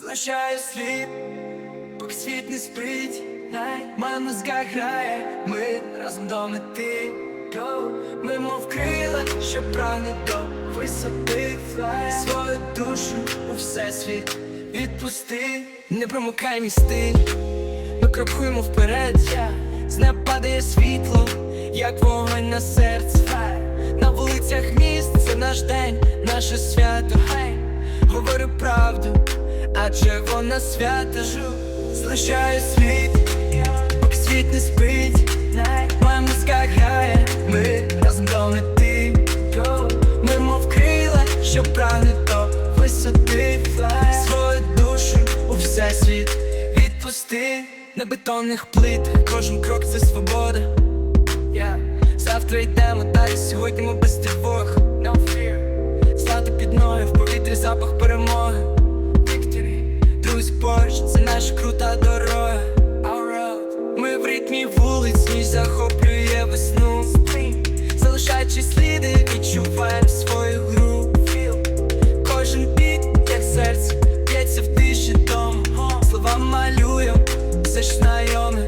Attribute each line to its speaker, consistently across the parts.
Speaker 1: Залишаю слід, поки світ не спить, моя мозга грає, ми разом до мети. Ми мов крила, що прагне до висоти. Свою душу у всесвіт відпусти, не промокай мій стиль, ми крокуємо вперед, з неба падає світло, як вогонь на серце. На вулицях міст. Це наш день, наше свято адже вона свята Залишаю світ, поки світ не спить Моя музика грає, ми разом до мети. Ми мов крила, що прагне до висоти Свою душу у всесвіт відпусти На бетонних плитах, кожен крок це свобода. Завтра йдемо далі, сьогодні ми без тривог fear. Під ноги, в повітрі запах перемоги захоплює весну. Залишаючи сліди, відчуваємо свою гру. Кожен біт, як серце, б'ється в тиші дому. Слова малюємо, все ж знайоме.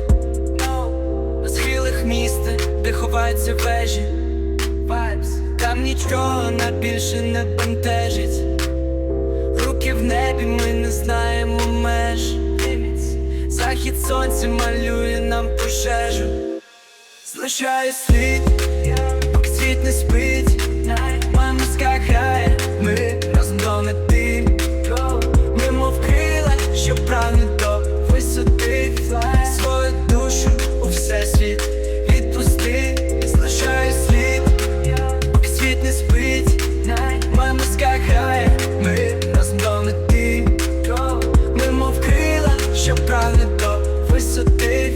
Speaker 1: На схилах міста, де ховаються вежі. Там нічого нас більше не бентежить. Руки в небі, ми не знаємо меж. Захід сонця малює нам пожежу Залишаю слід, поки світ не спить. Музика грає, ми разом до мети Ми мов крила, що прагне до висоти. Свою душу у всесвіт відпусти. Залишаю слід, поки світ не спить. Музика грає, ми разом до мети Ми мов крила, що прагне до висоти.